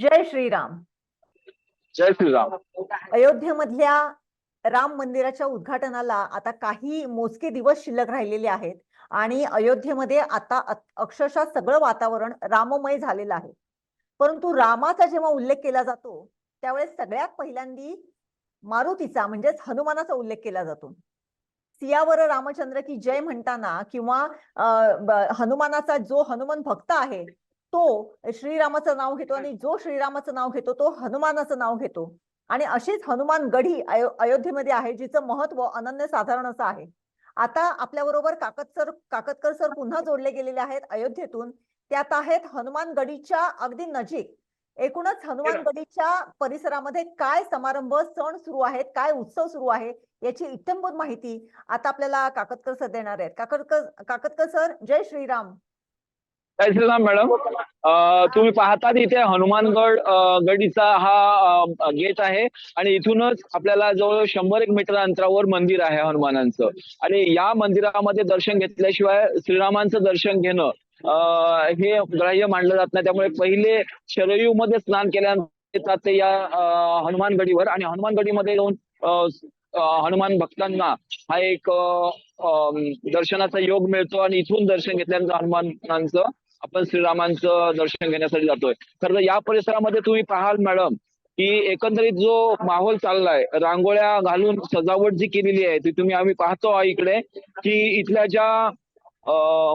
जय श्रीराम. जय श्रीराम. अयोध्येमधल्या राम मंदिराच्या उद्घाटनाला आता काही मोजके दिवस शिल्लक राहिलेले आहेत आणि अयोध्येमध्ये आता अक्षरशः सगळं वातावरण राममय झालेलं आहे. परंतु रामाचा जेव्हा उल्लेख केला जातो त्यावेळेस सगळ्यात पहिल्यांदी मारुतीचा म्हणजेच हनुमानाचा उल्लेख केला जातो. सियावर रामचंद्र की जय म्हणताना किंवा हनुमानाचा जो हनुमान भक्त आहे तो श्रीरामाचं नाव घेतो आणि जो श्रीरामाचं नाव घेतो तो हनुमानाचं नाव घेतो. आणि अशीच हनुमान गढी अयो अयोध्येमध्ये आहे जिचं महत्त्व अनन्य साधारण असं आहे. आता आपल्या बरोबर काकतसर काकतकर सर पुन्हा जोडले गेलेले आहेत अयोध्येतून. त्यात आहेत हनुमान गडीच्या अगदी नजीक. एकूणच हनुमान गडीच्या परिसरामध्ये काय समारंभ सण सुरू आहेत काय उत्सव सुरू आहे याची इत्थंभूत माहिती आता आपल्याला काकतकर सर देणार आहेत. काकतकर काकतकर सर जय श्रीराम. काय श्रीराम मॅडम तुम्ही पाहतात इथे हनुमानगड गडीचा हा गेट आहे आणि इथूनच आपल्याला जवळ शंभर एक मीटर अंतरावर मंदिर आहे हनुमानांचं. आणि या मंदिरामध्ये दर्शन घेतल्याशिवाय श्रीरामांचं दर्शन घेणं हे ग्राह्य मानलं जात नाही. त्यामुळे पहिले शरयू मध्ये स्नान केल्यानंतर येतात ते या हनुमानगडीवर हनुमान गडीवर आणि हनुमान गडीमध्ये जाऊन हनुमान भक्तांना हा एक दर्शनाचा योग मिळतो आणि इथून दर्शन घेतल्यानंतर हनुमानांचं आपण श्रीरामांचं दर्शन घेण्यासाठी जातोय. खरं तर या परिसरामध्ये तुम्ही पाहाल मॅडम की एकंदरीत जो माहोल चाललाय रांगोळ्या घालून सजावट जी केलेली आहे ती तुम्ही आम्ही पाहतो इकडे की इथल्या ज्या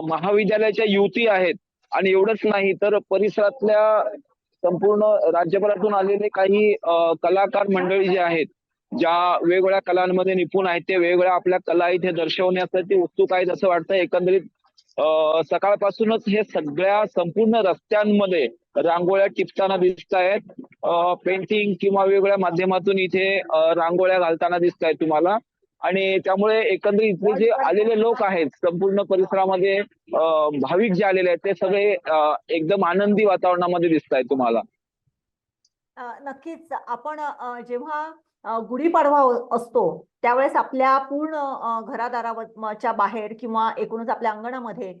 महाविद्यालयाच्या युवती आहेत आणि एवढंच नाही तर परिसरातल्या संपूर्ण राज्यभरातून आलेले काही कलाकार मंडळी जे आहेत ज्या वेगवेगळ्या कलांमध्ये निपुण आहेत ते वेगवेगळ्या आपल्या कला इथे दर्शवण्यासाठी उत्सुक आहेत असं वाटतं एकंदरीत सकाळपासूनच हे सगळ्या संपूर्ण रस्त्यांमध्ये रांगोळ्या टिपताना दिसत आहेत. पेंटिंग किंवा वेगवेगळ्या माध्यमातून इथे रांगोळ्या घालताना दिसत आहेत तुम्हाला. आणि त्यामुळे एकंदरीत इथले जे आलेले लोक आहेत संपूर्ण परिसरामध्ये भाविक जे आलेले आहेत ते सगळे एकदम आनंदी वातावरणामध्ये दिसत आहेत तुम्हाला. नक्कीच. आपण जेव्हा गुढीपाडवा असतो त्यावेळेस आपल्या पूर्ण घरादाराच्या बाहेर किंवा एकूणच आपल्या अंगणामध्ये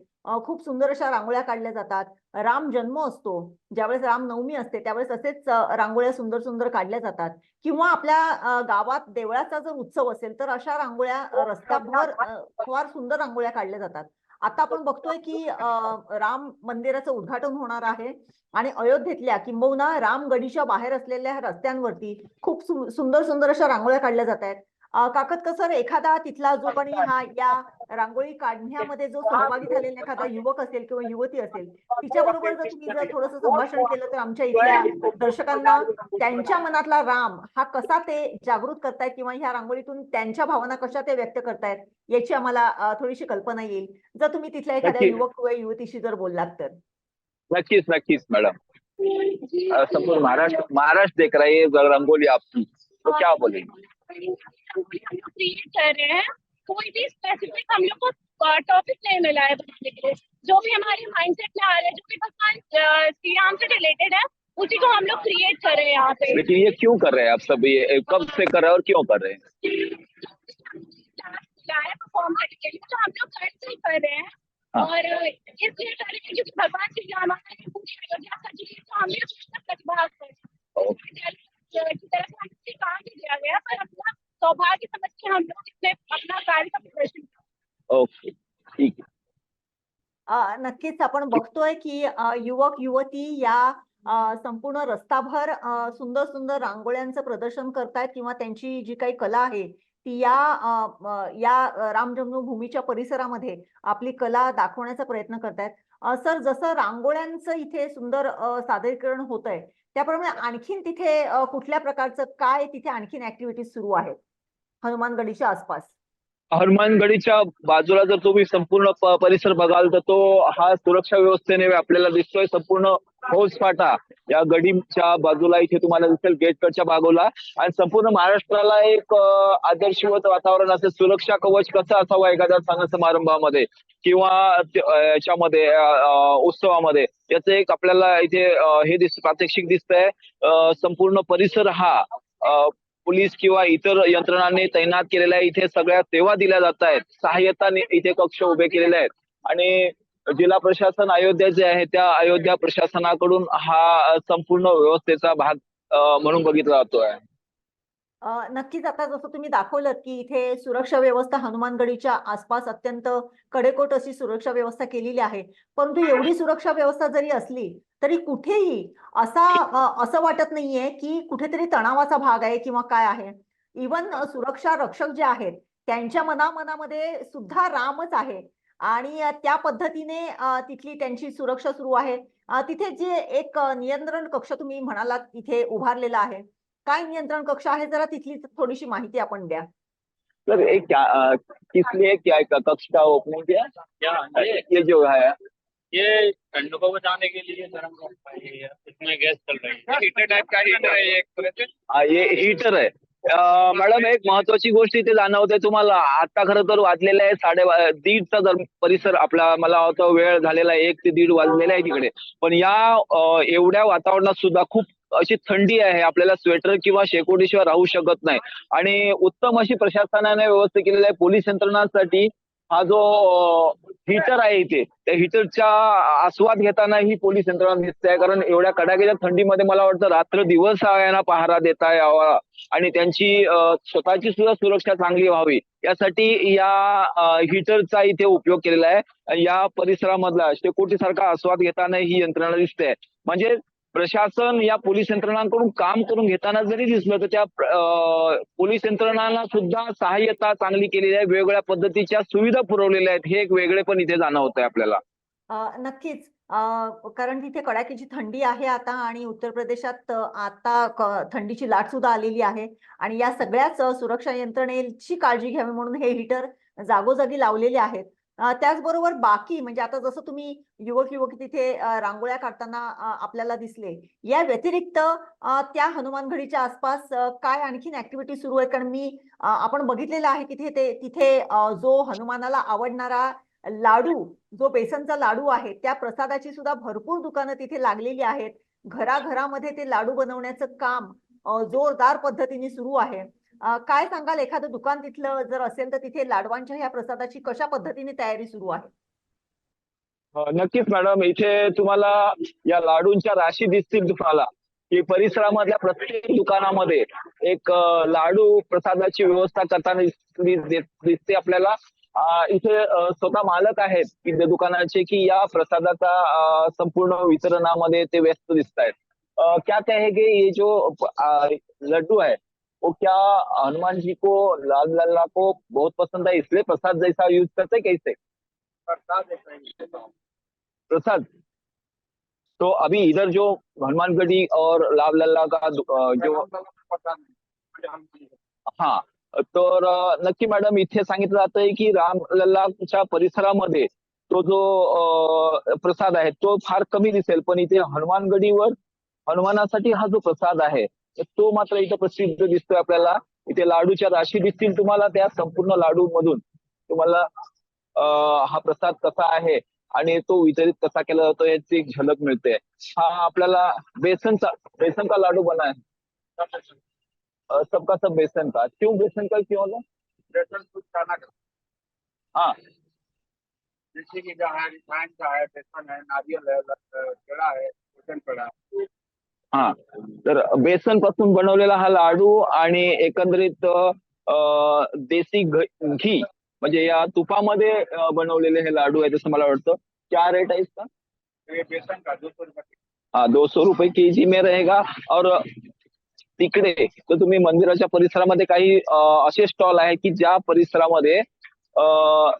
खूप सुंदर अशा रांगोळ्या काढल्या जातात. राम जन्म असतो ज्यावेळेस रामनवमी असते त्यावेळेस असेच रांगोळ्या सुंदर सुंदर काढल्या जातात. किंवा आपल्या गावात देवळाचा जर उत्सव असेल तर अशा रांगोळ्या अ, रस्त्याभर फार सुंदर रांगोळ्या काढल्या जातात. आता आपण बघतोय की राम मंदिराचं उद्घाटन होणार आहे आणि अयोध्येतल्या किंबहुना रामगडीच्या बाहेर असलेल्या रस्त्यांवरती खूप सुंदर सुंदर अशा रांगोळ्या काढल्या जात आहेत. काकतकर सर एखादा तिथला जो कोणी हा या रांगोळी काढण्यामध्ये जो सहभागी झालेला एखादा युवक असेल किंवा युवती असेल तिच्याबरोबर जर तुम्ही जर थोडस संभाषण केलं तर आमच्या इथल्या दर्शकांना त्यांच्या मनातला राम हा कसा ते जागृत करतायत किंवा ह्या रांगोळीतून त्यांच्या भावना कशा ते व्यक्त करतायत याची आम्हाला थोडीशी कल्पना येईल. जर तुम्ही तिथल्या एखाद्या. युवक किंवा युवतीशी जर बोललात तर. नक्कीच नक्कीच मैडम. संपूर्ण महाराष्ट्र महाराष्ट्र देख रहा है ये रंगोली आपकी तो क्या बोलेंगे कोई भी स्पेसिफिक हम लोग को टॉपिक नहीं मिला है बनाने के लिए। जो भी हमारे माइंडसेट में आ रहा है जो भी भगवान श्री राम से रिलेटेड है उसी को हम लोग क्रिएट कर रहे हैं यहाँ पे। लेकिन ये क्यों कर रहे हैं आप सब? ये कब से कर रहे हैं और क्यों कर रहे हैं? परफॉर्म करने के लिए तो हम लोग घर से कर रहे हैं। हाँ। और इसलिए कर रहे हैं क्योंकि भगवान श्री राम पूरी अयोध्या सजी है तो हम नक्कीच आपण बघतोय की युवक युवती या संपूर्ण रस्ताभर सुंदर सुंदर रांगोळ्यांचं प्रदर्शन करतायत किंवा त्यांची जी काही कला आहे ती या या अ, राम जन्मभूमीच्या परिसरामध्ये आपली कला दाखवण्याचा प्रयत्न करतायत. सर जसं रांगोळ्यांचं इथे सुंदर सादरीकरण होत आहे त्याप्रमाणे आणखीन तिथे कुठल्या प्रकारचं काय तिथे आणखीन ऍक्टिव्हिटीज सुरू आहेत? हनुमानगडीच्या आसपास. हनुमानगडीच्या बाजूला जर तुम्ही संपूर्ण परिसर बघाल तर तो हा सुरक्षा व्यवस्थेने आपल्याला दिसतोय. संपूर्ण फौजफाटा या गडीच्या बाजूला इथे तुम्हाला दिसेल गेटकडच्या बाजूला. आणि संपूर्ण महाराष्ट्राला एक आदर्शवत वातावरण असेल. सुरक्षा कवच कसं असावं एखाद्या सण समारंभामध्ये? किंवा याच्यामध्ये उत्सवामध्ये? याचं एक आपल्याला इथे हे दिस प्रात्यक्षिक दिसतंय. संपूर्ण परिसर हा पोलीस किंवा इतर यंत्रणांनी तैनात केलेल्या इथे सगळ्या सेवा दिल्या जात आहेत. सहाय्यता इथे कक्ष उभे केलेले आहेत. आणि जिल्हा प्रशासन अयोध्या जे आहे त्या अयोध्या प्रशासनाकडून हा संपूर्ण व्यवस्थेचा भाग म्हणून बघितला जातोय. नक्कीच आता जसं तुम्ही दाखवलं की इथे सुरक्षा व्यवस्था हनुमानगडीच्या आसपास अत्यंत कडेकोट अशी सुरक्षा व्यवस्था केलेली आहे. परंतु एवढी सुरक्षा व्यवस्था जरी असली तरी कुठेही असा असं वाटत नाहीये की कुठेतरी तणावाचा भाग आहे किंवा काय आहे. इवन सुरक्षा रक्षक जे आहेत त्यांच्या मनामनामध्ये सुद्धा रामच आहे. आणि त्या पद्धतीने तिथली त्यांची सुरक्षा सुरू आहे. तिथे जे एक नियंत्रण कक्ष तुम्ही म्हणालात तिथे उभारलेला आहे. काय नियंत्रण कक्ष आहे जरा तिथली थोडीशी माहिती आपण द्या. सर एक क्या अ, किस लिए क्या कक्ष का ओपनिंग किया क्या ये ये जो है ये ठंड को बचाने के लिए गर्म ये इसमें गैस चल रही है. हीटर टाइप का हीटर है ये एक तरह से? हा, हे हीटर आहे अ, मॅडम एक महत्वाची गोष्ट इथे जाणवते तुम्हाला. आता खरं तर वाजलेलं आहे साडे दीडचा दर परिसर आपला मला वाटतं वेळ झालेला आहे एक ते दीड वाजलेला आहे तिकडे. पण या अ, एवढ्या वातावरणात सुद्धा खूप अशी थंडी आहे आपल्याला स्वेटर किंवा शेकोटीशिवाय राहू शकत नाही. आणि उत्तम अशी प्रशासनाने व्यवस्था केलेली आहे. पोलीस यंत्रणांसाठी हा जो हीटर आहे इथे त्या हीटरचा आस्वाद घेताना ही पोलीस यंत्रणा दिसते आहे. कारण एवढ्या कडाक्याच्या थंडीमध्ये मला वाटतं रात्र दिवस यांना पहारा देता यावा आणि त्यांची स्वतःची सुद्धा सुरक्षा चांगली व्हावी. यासाठी या हीटरचा इथे उपयोग केलेला आहे. या परिसरामधला शेकोटी सारखा आस्वाद घेताना ही यंत्रणा दिसते म्हणजे प्रशासन या पोलीस यंत्रणांकडून काम करून घेताना जरी दिसलं तर त्या पोलीस यंत्रणांना सुद्धा सहाय्यता चांगली केलेली आहे. वेगवेगळ्या पद्धतीच्या सुविधा पुरवलेल्या आहेत. हे एक वेगळे पण इथे जाणवत आहे आपल्याला नक्कीच. कारण तिथे कडाक्याची थंडी आहे आता आणि उत्तर प्रदेशात आता थंडीची लाट सुद्धा आलेली आहे. आणि या सगळ्याच सुरक्षा यंत्रणेची काळजी घ्यावी म्हणून हे हीटर जागोजागी लावलेले आहेत. त्याचबरोबर बाकी म्हणजे आता जसं तुम्ही युवक युवक तिथे रांगोळ्या काढताना आपल्याला दिसले या व्यतिरिक्त त्या हनुमानगडीच्या आसपास काय आणखीन ऍक्टिव्हिटी सुरू आहेत? कारण मी आपण बघितलेलं आहे तिथे ते तिथे जो हनुमानाला आवडणारा लाडू जो बेसनचा लाडू आहे त्या प्रसादाची सुद्धा भरपूर दुकानं तिथे लागलेली आहेत. घराघरामध्ये ते लाडू बनवण्याचं काम जोरदार पद्धतीने सुरू आहे. काय सांगाल? एखादं दुकान तिथलं जर असेल तर तिथे लाडवांच्या ह्या प्रसादाची कशा पद्धतीने तयारी सुरू आहे? नक्कीच मॅडम. इथे तुम्हाला या लाडूंच्या राशी दिसतील तुम्हाला. की परिसरामधल्या प्रत्येक दुकानामध्ये एक लाडू प्रसादाची व्यवस्था करताना दिसते आपल्याला. इथे स्वतः मालक आहेत की त्या दुकानाचे की या प्रसादाचा संपूर्ण वितरणामध्ये ते व्यस्त दिसत आहेत क्या कहेंगे? ये जो हे जो लड्डू आहे वो क्या हनुमान जी को लाल लल्ला को बहुत पसंद है इसलिए प्रसाद जैसा यूज करते कैसे प्रसाद। प्रसाद? तो अभी इधर जो हनुमानगढ़ी और लाल लल्ला का जो हा तर नक्की मॅडम इथे सांगितलं जातंय की राम लल्लाच्या परिसरामध्ये तो जो प्रसाद आहे तो फार कमी दिसेल पण इथे हनुमानगडीवर हनुमानासाठी हा जो प्रसाद आहे तो मात्र इथं प्रसिद्ध दिसतोय आपल्याला. इथे लाडूच्या राशी दिसतील तुम्हाला त्या संपूर्ण लाडू मधून तुम्हाला हा प्रसाद कसा आहे आणि तो वितरित कसा केला जातो याची एक झलक मिळते. हा आपल्याला बेसनचा बेसन का लाडू बना है अ, सबका सब बेसन का क्यों बेसन का क्यों होगा बेसन कुछ खाना का हाँ. जैसे कि रिफाइंड का है बेसन है नारियल है पेड़ा है बेसन पेड़ा हा. तर बेसनपासून बनवलेला हा लाडू आणि एकंदरीत अ, देसी घ- म्हणजे या तुपामध्ये बनवलेले हे लाडू आहे असं मला वाटतं. क्या रेट आहे इसका? बेसन का? दो सौ रुपये हा दो सौ रुपये के जी में रहेगा और तिकडे तर तुम्ही मंदिराच्या परिसरामध्ये काही असे स्टॉल आहे की ज्या परिसरामध्ये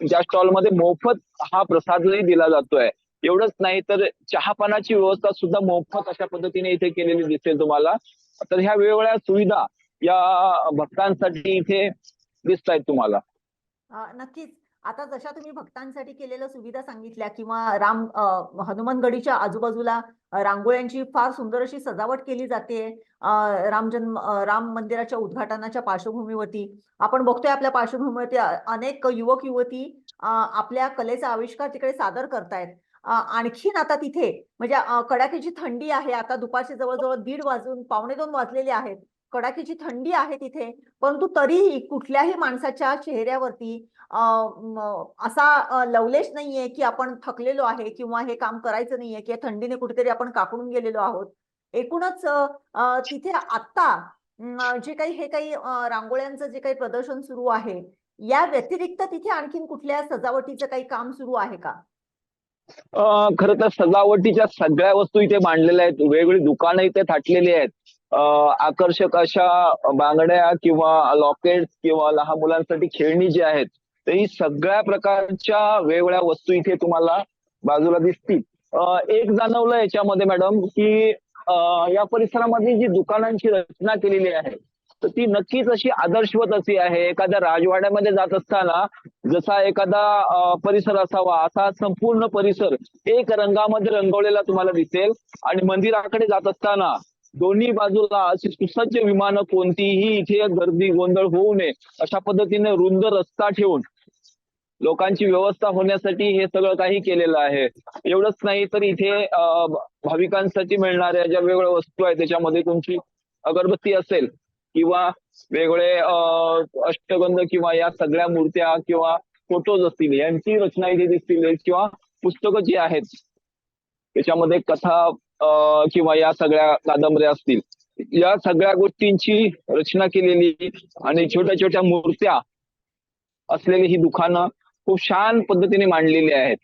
ज्या स्टॉलमध्ये मोफत हा प्रसादही दिला जातोय. एवढंच नाही तर चहापानाची व्यवस्था सुद्धा मोफत अशा पद्धतीने इथे केलेली दिसेल तुम्हाला. तर ह्या वेगवेगळ्या सुविधा या भक्तांसाठी इथे दिसत आहेत तुम्हाला. नक्कीच. आता जशा तुम्ही भक्तांसाठी केलेल्या सुविधा सांगितल्या किंवा राम हनुमानगडीच्या आजूबाजूला रांगोळ्यांची फार सुंदर अशी सजावट केली जाते. राम जन्म राम मंदिराच्या उद्घाटनाच्या पार्श्वभूमीवरती. आपण बघतोय आपल्या पार्श्वभूमीवरती अनेक युवक युवती आपल्या कलेचा आविष्कार तिकडे सादर करतायत. आणखीन आता तिथे म्हणजे कडाक्याची थंडी आहे. आता दुपारची जवळजवळ दीड वाजून पावणे दोन वाजलेले आहेत. कडाक्याची थंडी आहे तिथे परंतु तरीही कुठल्याही माणसाच्या चेहऱ्यावरती असा लवलेश नाहीये की आपण थकलेलो आहे किंवा हे काम करायचं नाहीये की थंडीने कुठेतरी आपण काकडून गेलेलो आहोत. एकूणच तिथे आत्ता जे काही हे काही रांगोळ्यांचं जे काही प्रदर्शन सुरू आहे या व्यतिरिक्त तिथे आणखीन कुठल्या सजावटीचं काही काम सुरू आहे का? खरं तर सजावटीच्या सगळ्या वस्तू इथे मांडलेल्या आहेत. वेगवेगळी दुकानं इथे थाटलेली आहेत. आकर्षक अशा बांगड्या किंवा लॉकेट किंवा लहान मुलांसाठी खेळणी जी आहेत तर ही सगळ्या प्रकारच्या वेगवेगळ्या वस्तू इथे तुम्हाला बाजूला दिसतील. एक जाणवलं याच्यामध्ये मॅडम की या परिसरामध्ये जी दुकानांची रचना केलेली आहे तर ती नक्कीच अशी आदर्शवत अशी आहे. एखाद्या राजवाड्यामध्ये जात असताना जसा एखादा परिसर असावा असा संपूर्ण परिसर एक रंगामध्ये रंगवलेला तुम्हाला दिसेल. आणि मंदिराकडे जात असताना दोन्ही बाजूला अशी सुसज्ज विमानं कोणतीही इथे गर्दी गोंधळ होऊ नये अशा पद्धतीने रुंद रस्ता ठेवून लोकांची व्यवस्था होण्यासाठी हे सगळं काही केलेलं आहे. एवढंच नाही तर इथे भाविकांसाठी मिळणाऱ्या ज्या वेगवेगळ्या वस्तू आहेत त्याच्यामध्ये तुमची अगरबत्ती असेल किंवा वेगवेगळे अष्टगंध किंवा या सगळ्या मूर्त्या किंवा फोटोज असतील यांची रचना इथे दिसतील किंवा पुस्तकं जी आहेत त्याच्यामध्ये कथा किंवा या सगळ्या कादंबऱ्या असतील या सगळ्या गोष्टींची रचना केलेली आणि छोट्या छोट्या मूर्त्या असलेली ही दुकानं खूप छान पद्धतीने मांडलेली आहेत.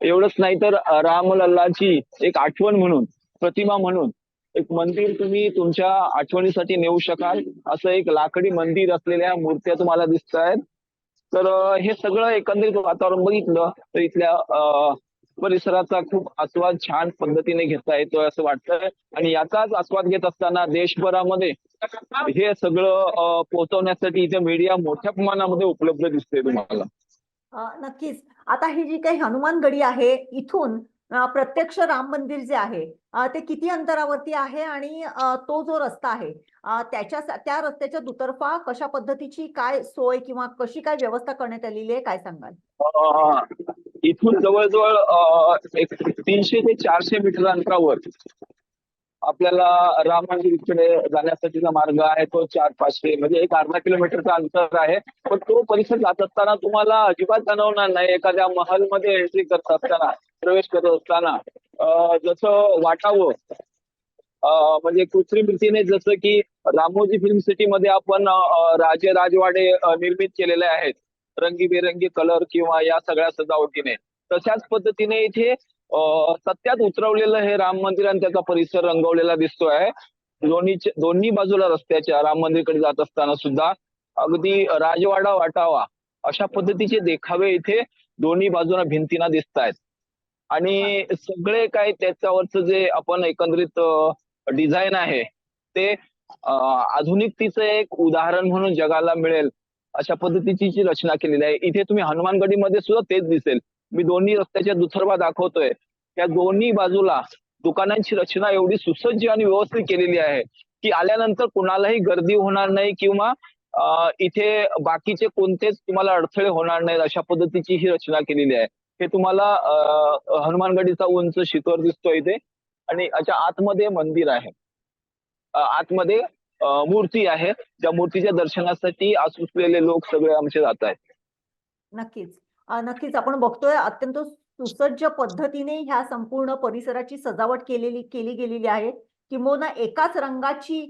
एवढंच नाही तर रामलल्लाची एक आठवण म्हणून प्रतिमा म्हणून एक मंदिर तुम्ही तुमच्या आठवणीसाठी नेऊ शकाल. असं एक लाकडी मंदिर असलेल्या मूर्त्या तुम्हाला दिसत आहेत तर हे सगळं एकंदरीत वातावरण बघितलं तर इथल्या परिसराचा खूप आस्वाद छान पद्धतीने घेता येतोय असं वाटतंय. आणि याचाच आस्वाद घेत असताना देशभरामध्ये हे सगळं पोहोचवण्यासाठी इथे मीडिया मोठ्या प्रमाणामध्ये उपलब्ध दिसते तुम्हाला. नक्कीच. आता ही जी काही हनुमान गडी आहे इथून प्रत्यक्ष राम मंदिर जे आहे ते किती अंतरावरती आहे आणि तो जो रस्ता आहे त्याच्या त्या रस्त्याच्या दुतर्फा कशा पद्धतीची काय सोय किंवा कशी काय व्यवस्था करण्यात आलेली आहे काय सांगाल? इथून जवळजवळ एक तीनशे ते चारशे मीटर अंतरावर आपल्याला राम जाण्यासाठीचा मार्ग आहे तो चार पाचशे म्हणजे एक अर्धा किलोमीटरचा अंतर आहे. पण तो परिसर जात असताना तुम्हाला अजिबात जाणवणार नाही. एखाद्या महलमध्ये एंट्री करत असताना प्रवेश करत असताना जसं वाटावं म्हणजे कृत्रिम रीतीने जसं की रामोजी फिल्म सिटी मध्ये आपण राजे राजवाडे निर्मित केलेले आहेत. रंगीबेरंगी कलर किंवा या सगळ्या सजावटीने. तशाच पद्धतीने इथे सत्यात उतरवलेलं हे राम मंदिर आणि त्याचा परिसर रंगवलेला दिसतोय. दोन्ही दोन्ही बाजूला रस्त्याच्या राम मंदिरकडे जात असताना सुद्धा अगदी राजवाडा वाटावा अशा पद्धतीचे देखावे इथे दोन्ही बाजूला भिंतीना दिसत आहेत आणि सगळे काय त्याच्यावरचं जे आपण एकंदरीत डिझाईन आहे ते आधुनिकतेचं एक उदाहरण म्हणून जगाला मिळेल अशा पद्धतीची जी रचना केलेली आहे. इथे तुम्ही हनुमानगडीमध्ये सुद्धा तेच दिसेल. मी दोन्ही रस्त्याच्या दुथर्बा दाखवतोय. त्या दोन्ही बाजूला दुकानांची रचना एवढी सुसज्ज आणि व्यवस्थित केलेली आहे की आल्यानंतर कुणालाही गर्दी होणार नाही किंवा इथे बाकीचे कोणतेच तुम्हाला अडथळे होणार नाहीत अशा पद्धतीची ही रचना केलेली आहे. हे तुम्हाला हनुमानगडीचा उंच शिखर दिसतो इथे आणि याच्या आतमध्ये मंदिर आहे. आतमध्ये मूर्ती आहे. त्या मूर्तीच्या दर्शनासाठी आसुसलेले लोक सगळे आमचे जात आहेत नक्कीच. नक्कीच आपण बघतोय अत्यंत सुसज्ज पद्धतीने ह्या संपूर्ण परिसराची सजावट केलेली केली गेलेली आहे. किंबहुना एकाच रंगाची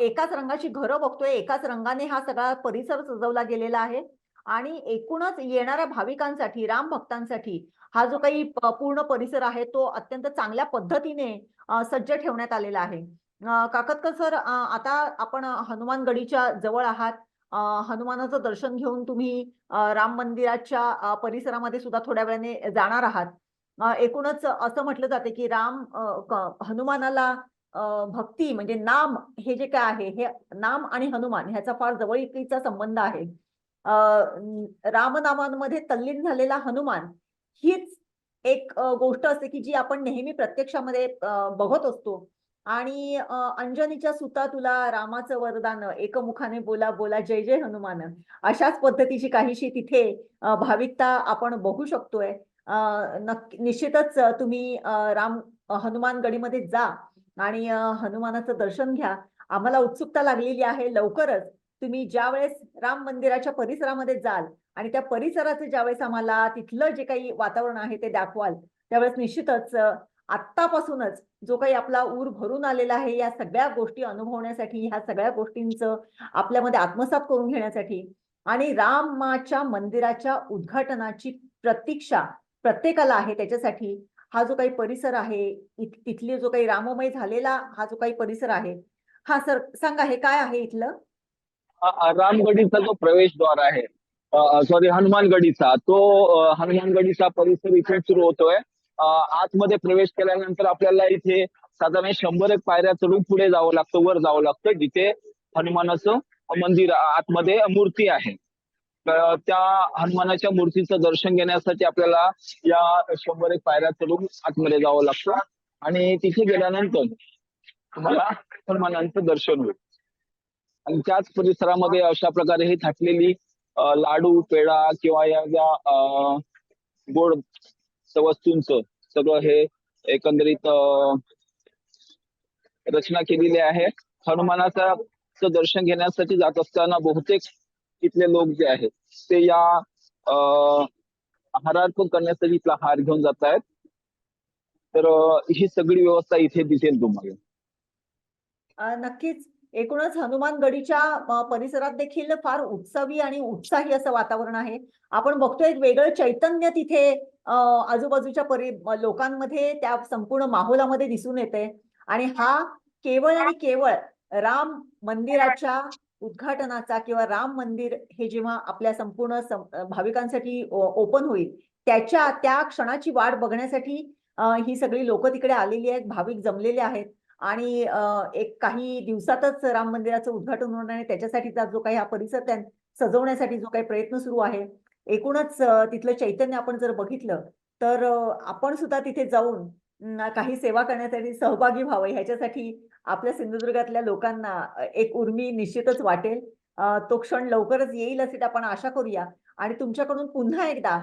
एकाच रंगाची घरं बघतोय. एकाच रंगाने हा सगळा परिसर सजवला गेलेला आहे. आणि एकूणच येणाऱ्या भाविकांसाठी राम भक्तांसाठी हा जो काही पूर्ण परिसर आहे तो अत्यंत चांगल्या पद्धतीने सज्ज ठेवण्यात आलेला आहे. काकतकर सर आता आपण हनुमानगडीच्या जवळ आहात. हनुमानाचं दर्शन घेऊन तुम्ही राम मंदिराच्या परिसरामध्ये सुद्धा थोड्या वेळाने जाणार आहात. एकूणच असं म्हटलं जाते की राम हनुमानाला भक्ती म्हणजे नाम हे जे काय आहे हे नाम आणि हनुमान ह्याचा फार जवळीकीचा संबंध आहे. रामनामांमध्ये तल्लीन झालेला हनुमान हीच एक गोष्ट असते की जी आपण नेहमी प्रत्यक्षामध्ये बघत असतो. आणि अंजनीच्या सुता तुला रामाचं वरदान एकमुखाने बोला बोला जय जय हनुमान. अशाच पद्धतीची काहीशी तिथे भाविकता आपण बघू शकतोय. नक्की निश्चितच तुम्ही राम हनुमान गडीमध्ये जा आणि हनुमानाचं दर्शन घ्या. आम्हाला उत्सुकता लागलेली आहे लवकरच. तुम्ही ज्या वेळेस राम मंदिराच्या परिसरामध्ये जाल आणि त्या परिसराचे ज्यावेळेस आम्हाला तिथलं जे काही वातावरण आहे ते दाखवाल त्यावेळेस निश्चितच आत्तापासूनच जो काही आपला ऊर भरून आलेला आहे या सगळ्या गोष्टी अनुभवण्यासाठी ह्या सगळ्या गोष्टींचं आपल्यामध्ये आत्मसात करून घेण्यासाठी आणि रामाच्या मंदिराच्या उद्घाटनाची प्रतीक्षा प्रत्येकाला आहे त्याच्यासाठी. हा जो काही परिसर आहे तिथली जो काही राममय झालेला हा जो काही परिसर आहे हा सर सांगा हे काय आहे इथलं? रामगडीचा जो प्रवेशद्वार आहे सॉरी हनुमानगडीचा. तो हनुमानगडीचा परिसर इथे सुरू होतोय. आतमध्ये प्रवेश केल्यानंतर आपल्याला इथे साधारण शंभर एक पायऱ्या चढून पुढे जावं लागतं वर जावं लागतं जिथे हनुमानाचं मंदिर आतमध्ये मूर्ती आहे. तर त्या हनुमानाच्या मूर्तीचं दर्शन घेण्यासाठी आपल्याला या शंभर एक पायऱ्या चढून आतमध्ये जावं लागतं. आणि तिथे गेल्यानंतर तुम्हाला हनुमानांचं दर्शन होईल. आणि त्याच परिसरामध्ये अशा प्रकारे ही थाटलेली लाडू पेढा किंवा या ज्या अ, गोड वस्तूंचं सगळं हे एकंदरीत रचना केलेली आहे. हनुमानाचा दर्शन घेण्यासाठी जात असताना बहुतेक इथले लोक जे आहेत ते या हारार्पण करण्यासाठी इथला हार घेऊन जात आहेत तर ही सगळी व्यवस्था इथे दिसेल तुम्हाला. नक्कीच. एकूणच हनुमानगडीच्या परिसरात देखील फार उत्सवी आणि उत्साही असं वातावरण आहे. आपण बघतोय एक वेगळं चैतन्य तिथे आजूबाजूच्या परि लोकांमध्ये त्या संपूर्ण माहोलामध्ये दिसून येते. आणि हा केवळ आणि केवळ राम मंदिराच्या उद्घाटनाचा किंवा राम मंदिर हे जेव्हा आपल्या संपूर्ण भाविकांसाठी ओपन होईल त्याच्या त्या क्षणाची वाट बघण्यासाठी ही सगळी लोक तिकडे आलेली आहेत भाविक जमलेले आहेत. आणि एक काही दिवसातच राम मंदिराचं उद्घाटन होणार आणि त्याच्यासाठीचा जो काही हा परिसर त्या सजवण्यासाठी जो काही प्रयत्न सुरू आहे एकूणच तिथलं चैतन्य आपण जर बघितलं तर आपण सुद्धा तिथे जाऊन काही सेवा करण्यासाठी सहभागी व्हावं. ह्याच्यासाठी आपल्या सिंधुदुर्गातल्या लोकांना एक उर्मी निश्चितच वाटेल. तो क्षण लवकरच येईल असे आपण आशा करूया. आणि तुमच्याकडून पुन्हा एकदा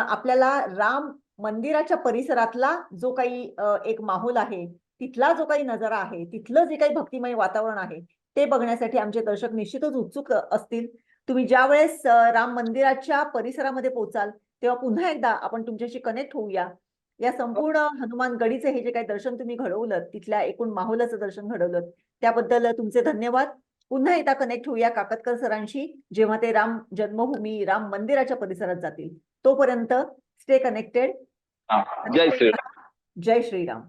आपल्याला राम मंदिराच्या परिसरातला जो काही एक माहोल आहे तिथला जो काही नजारा आहे तिथलं जे काही भक्तिमय वातावरण आहे ते बघण्यासाठी आमचे दर्शक निश्चितच उत्सुक असतील. तुम्ही ज्या वेळेस राम मंदिराच्या परिसरामध्ये पोहोचाल तेव्हा पुन्हा एकदा आपण तुमच्याशी कनेक्ट होऊया. या संपूर्ण हनुमान गडीचे हे जे काही दर्शन तुम्ही घडवलं तिथल्या एकूण माहोलाचं दर्शन घडवलं त्याबद्दल तुमचे धन्यवाद. पुन्हा एकदा कनेक्ट होऊया काकतकर सरांशी जेव्हा ते राम जन्मभूमी राम मंदिराच्या परिसरात जातील. तोपर्यंत स्टे कनेक्टेड जय श्रीराम. जय श्रीराम.